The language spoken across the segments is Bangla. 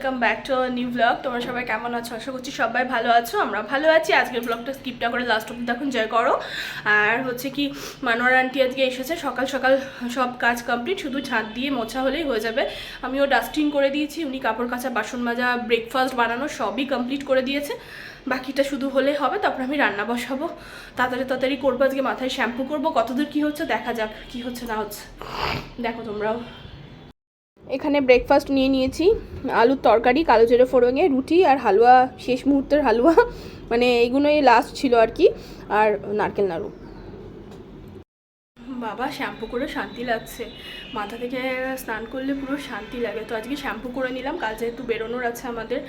Welcome back to new blog তোমরা সবাই কেমন আছো? আশা করছি সবাই ভালো আছো, আমরা ভালো আছি। আজকের ব্লগটা স্কিপটা করে লাস্ট অব্দি দেখুন জয় করো। আর হচ্ছে কি, মানোয়ার আন্টি আজকে এসেছে, সকাল সকাল সব কাজ কমপ্লিট শুধু ছাদ দিয়ে মোছা হলেই হয়ে যাবে। আমিও ডাস্টিং করে দিয়েছি, উনি কাপড় কাচা, বাসন মাজা ব্রেকফাস্ট বানানো সবই কমপ্লিট করে দিয়েছে। বাকিটা শুধু হলে হবে, তারপর আমি রান্না বসাবো। তাড়াতাড়ি তাড়াতাড়ি করব, আজকে মাথায় শ্যাম্পু করব। কতদূর কী হচ্ছে দেখা যাক, কী হচ্ছে না হচ্ছে। দেখো তোমরাও। এখানে ব্রেকফাস্ট নিয়ে নিয়েছি, আলুর তরকারি, কালো জিরে ফোড়ঙে রুটি আর হালুয়া, শেষ মুহূর্তের হালুয়া। মানে এইগুলোই লাস্ট ছিল আর কি, আর নারকেল নাড়ু। বাবা শ্যাম্পু করে শান্তি লাগছে। মাথা থেকে স্নান করলে পুরো শান্তি লাগে। তো আজকে শ্যাম্পু করে নিলাম। কাল যেহেতু বেরোনোর আছে আমাদের,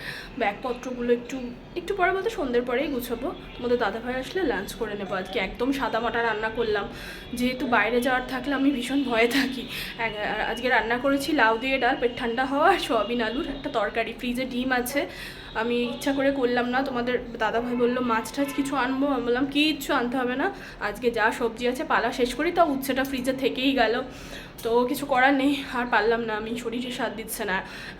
ব্যাগপত্রগুলো একটু একটু পরে বলতে সন্ধ্যের পরেই গুছাবো। তোমাদের দাদাভাই আসলে লাঞ্চ করে নেব। আজকে একদম সাদা মাটা রান্না করলাম। যেহেতু বাইরে যাওয়ার থাকলে আমি ভীষণ ভয়ে থাকি। আজকে রান্না করেছি লাউ দিয়ে ডাল, পেট ঠান্ডা হওয়া আর সোয়াবিন আলুর একটা তরকারি। ফ্রিজে ডিম আছে। আমি ইচ্ছা করে করলাম না, তোমাদের দাদাভাই বলল, মাছ টাছ কিছু আনব? আমি বললাম, কিচ্ছু আনতে হবে না, আজকে যা সবজি আছে পালা শেষ করি, তা উচ্ছেটা ফ্রিজে থেকেই গেল। তো কিছু করার নেই, আর পারলাম না, আমি শরীরে সাথ দিচ্ছে না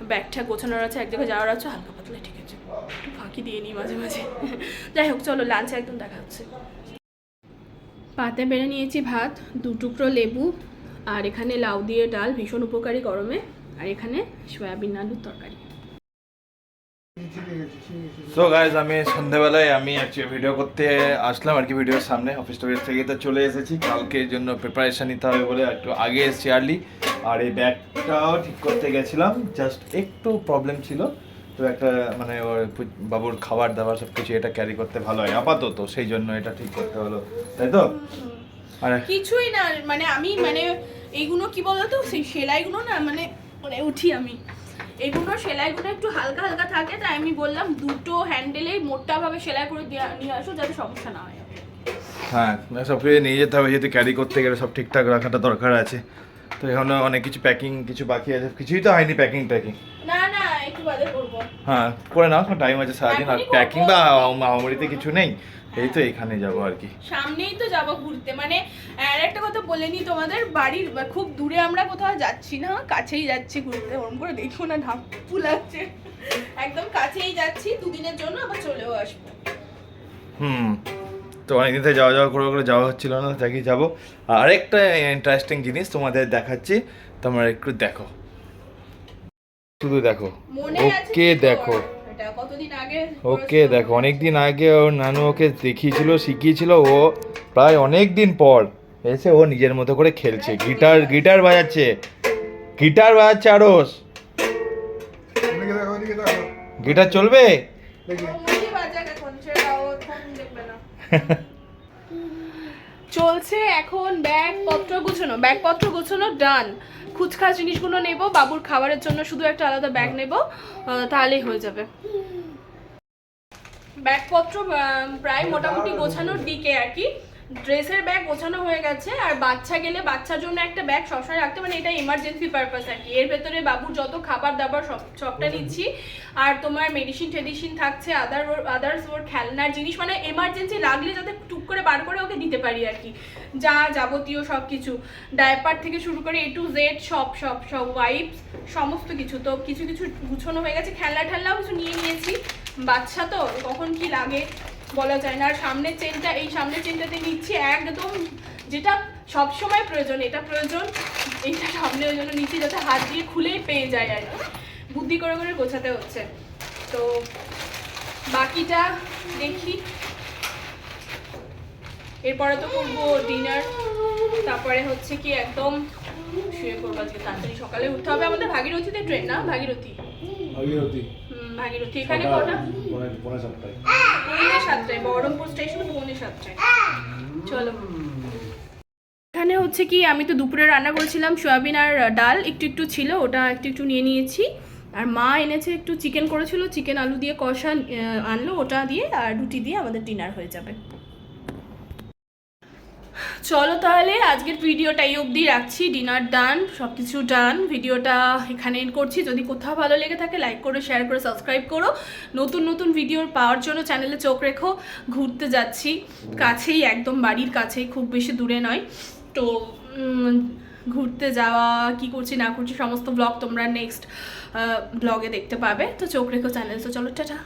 ব্যাগটা গোছানোর আছে, এক জায়গায় যাওয়ার আছে, হালকা পাতলা, ঠিক আছে। একটু ফাঁকি দিয়ে নিই মাঝে মাঝে। যাই হোক, চলো লাঞ্চে একদম দেখা হচ্ছে। পাতে বেড়ে নিয়েছি ভাত, দু টুকরো লেবু, আর এখানে লাউ দিয়ে ডাল, ভীষণ উপকারী গরমে, আর এখানে সয়াবিন আলুর তরকারি। সো গাইজ আমি সন্ধ্যাবেলায় আমি অ্যাকচুয়ালি ভিডিও করতে আসলাম আর কি ভিডিওর সামনে অফিস টফিস থেকে। তো চলে এসেছি। কালকের জন্য প্রিপারেশন নিতে হবে বলে একটু আগে এসেছি আর্লি আর এই ব্যাগটাও ঠিক করতে গেছিলাম। জাস্ট একটু প্রবলেম ছিল। তো একটা মানে ওর বাবুর খাবার দাবার সব কিছু এটা ক্যারি করতে ভালো হয় আপাতত সেই জন্য এটা ঠিক করতে হলো। তাই তো? আর কিছুই না। মানে আমি মানে এইগুলো কি বলতো? সেই সেলাইগুলো না মানে উঠি আমি। এগুলো সেলাইগুলো একটু হালকা হালকা থাকে তাই আমি বললাম দুটো হ্যান্ডেলেই মোটাভাবে সেলাই করে নিয়ে আসো যাতে সমস্যা না হয়। হ্যাঁ সব কিছু নিয়ে যেতে হবে যেহেতু ক্যারি করতে গেলে সব ঠিকঠাক রাখাটা দরকার আছে। তো এখনও অনেক কিছু প্যাকিং কিছু বাকি আছে কিছুই তো হয়নি প্যাকিং ট্যাকিং না না একটু বাদে করব। হ্যাঁ করে নাও টাইম আছে সারাদিন আর প্যাকিং বা মামাবাড়িতে কিছু নেই। এই তো এইখানে যাব আর কি। সামনেই তো যাব ঘুরতে। মানে আর একটা কথা বলে নি তোমাদের বাড়ির খুব দূরে আমরা কোথাও যাচ্ছি না কাছেই যাচ্ছি ঘুরতে। ওরম করে দেখো না ঢাকু লাগছে। একদম কাছেই যাচ্ছি দুদিনের জন্য আবার চলেও আসব। হুম তো অনেকদিন থেকে যাওয়া যাওয়া করে করে যাওয়া হচ্ছিল না তাকে যাব? আর আরেকটা ইন্টারেস্টিং জিনিস তোমাদের দেখাচ্ছি তোমরা একটু দেখো। শুধু দেখো। মনে ওকে দেখো। কতদিন আগে ওকে দেখো অনেক দিন আগে ওর নানু ওকে দেখিয়েছিল শিখিয়েছিল ও প্রায় অনেক দিন পর এসে ও নিজের মতো করে খেলছে। গিটার গিটার বাজাচ্ছে। গিটার বাজাচ্ছে আরস। গিটার চলবে? দেখি। বাজাক এখন, সেটা ও দেখবে না। চলছে এখন ব্যাগপত্র গুছানো ব্যাগপত্র গুছানো ডান খুচখা জিনিসগুলো নেব বাবুর খাবারের জন্য শুধু একটা আলাদা ব্যাগ নেব তাহলেই হয়ে যাবে। ব্যাগপত্র প্রায় মোটামুটি গোছানোর দিকে আর কি। ড্রেসের ব্যাগ গোছানো হয়ে গেছে আর বাচ্চা গেলে বাচ্চার জন্য একটা ব্যাগ সবসময় রাখতে মানে এটা ইমার্জেন্সি পারপাস আর কি। এর ভেতরে বাবুর যত খাবার দাবার সব সবটা নিচ্ছি আর তোমার মেডিসিন টেডিসিন থাকছে আদার আদার্স ওর খেলনার জিনিস মানে এমার্জেন্সি লাগলে যাতে টুক করে বার করে ওকে দিতে পারি আর কি। যা যাবতীয় সব কিছু ডায়পার থেকে শুরু করে এ টু জেড সব সব সব ওয়াইপস সমস্ত কিছু। তো কিছু কিছু গুছানো হয়ে গেছে খেলনা ঠেলনাও কিছু নিয়ে নিয়েছি। বাচ্চা তো কখন কি লাগে বলা যায় না। আর সামনের চেনটা এই সামনের চেনটাতে নিচ্ছি একদম যেটা সব সময় প্রয়োজন, এটা প্রয়োজন সামনে ওই জন্য নিচ্ছি যাতে হাত দিয়ে খুলেই পেয়ে যায় আর বুদ্ধি করে করে গোছাতে হচ্ছে। তো বাকিটা দেখি। এরপরে তো করব ডিনার তারপরে হচ্ছে কি একদম শুয়ে পড়ব আজকে। তাড়াতাড়ি সকালে উঠতে হবে। আমাদের ভাগীরথীতে ট্রেন না? ভাগীরথী। ভাগীরথী। ভাগীরথী এখানে কটা? পনেরো সাতটায়। পৌনে সাতটায় বহরমপুর স্টেশন পৌনে সাতটায়। চলো। এখানে হচ্ছে কি আমি তো দুপুরে রান্না করেছিলাম সয়াবিন আর ডাল একটু একটু ছিল ওটা একটু একটু নিয়ে নিয়েছি। আর মা এনেছে একটু চিকেন করেছিল চিকেন আলু দিয়ে কষা আনলো ওটা দিয়ে আর রুটি দিয়ে আমাদের ডিনার হয়ে যাবে। চলো তাহলে, আজকের ভিডিওটা এই অবধি রাখছি। ডিনার ডান সব কিছু ডান ভিডিওটা এখানে করছি। যদি কোথাও ভালো লেগে থাকে লাইক করো শেয়ার করো সাবস্ক্রাইব করো। নতুন নতুন ভিডিও পাওয়ার জন্য চ্যানেলে চোখ রেখো। ঘুরতে যাচ্ছি। কাছেই, একদম বাড়ির কাছেই, খুব বেশি দূরে নয়। তো ঘুরতে যাওয়া, কি করছি, না করছি, সমস্ত ব্লগ তোমরা নেক্সট ব্লগে দেখতে পাবে। তো চোখ রেখো চ্যানেল তো চলো, টাটা।